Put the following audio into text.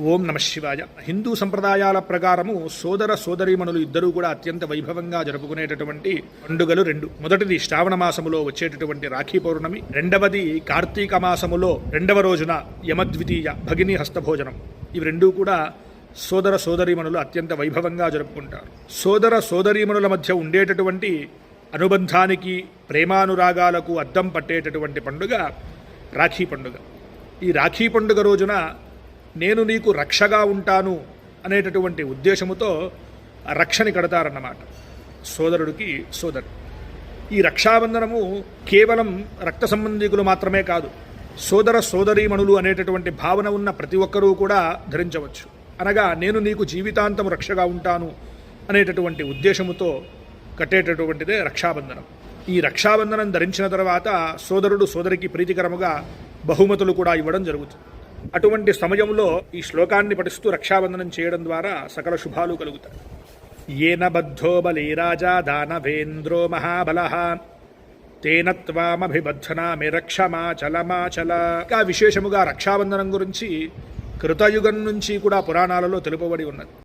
ఓం నమ శివాయ. హిందూ సంప్రదాయాల ప్రకారము సోదర సోదరీమణులు ఇద్దరూ కూడా అత్యంత వైభవంగా జరుపుకునేటటువంటి పండుగలు రెండు. మొదటిది శ్రావణ మాసములో వచ్చేటటువంటి రాఖీ పౌర్ణమి. రెండవది కార్తీక మాసములో రెండవ రోజున యమద్వితీయ భగిని హస్తభోజనం. ఇవి రెండూ కూడా సోదర సోదరీమణులు అత్యంత వైభవంగా జరుపుకుంటారు. సోదర సోదరీమణుల మధ్య ఉండేటటువంటి అనుబంధానికి ప్రేమానురాగాలకు అద్దం పట్టేటటువంటి పండుగ రాఖీ పండుగ. ఈ రాఖీ పండుగ రోజున నేను నీకు రక్షగా ఉంటాను అనేటటువంటి ఉద్దేశముతో రక్షని కడతారన్నమాట. సోదరుడికి సోదరు. ఈ రక్షాబంధనము కేవలం రక్త సంబంధికులు మాత్రమే కాదు సోదర సోదరీమణులు అనేటటువంటి భావన ఉన్న ప్రతి ఒక్కరూ కూడా ధరించవచ్చు. అనగా నేను నీకు జీవితాంతం రక్షగా ఉంటాను అనేటటువంటి ఉద్దేశముతో కట్టేటటువంటిదే రక్షాబంధనం. ఈ రక్షాబంధనం ధరించిన తర్వాత సోదరుడు సోదరికి ప్రీతికరముగా బహుమతులు కూడా ఇవ్వడం జరుగుతుంది. అటువంటి సమయంలో ఈ శ్లోకాన్ని పఠిస్తూ రక్షాబంధనం చేయడం ద్వారా సకల శుభాలు కలుగుతాయి. ఏన బద్ధో బలీ రాజా దానవేంద్రో మహాబల. తేన త్వామభిబద్ధనామి రక్షమాచలమాచల ఇంకా విశేషముగా రక్షాబంధనం గురించి కృతయుగం నుంచి కూడా పురాణాలలో తెలుపబడి ఉన్నది.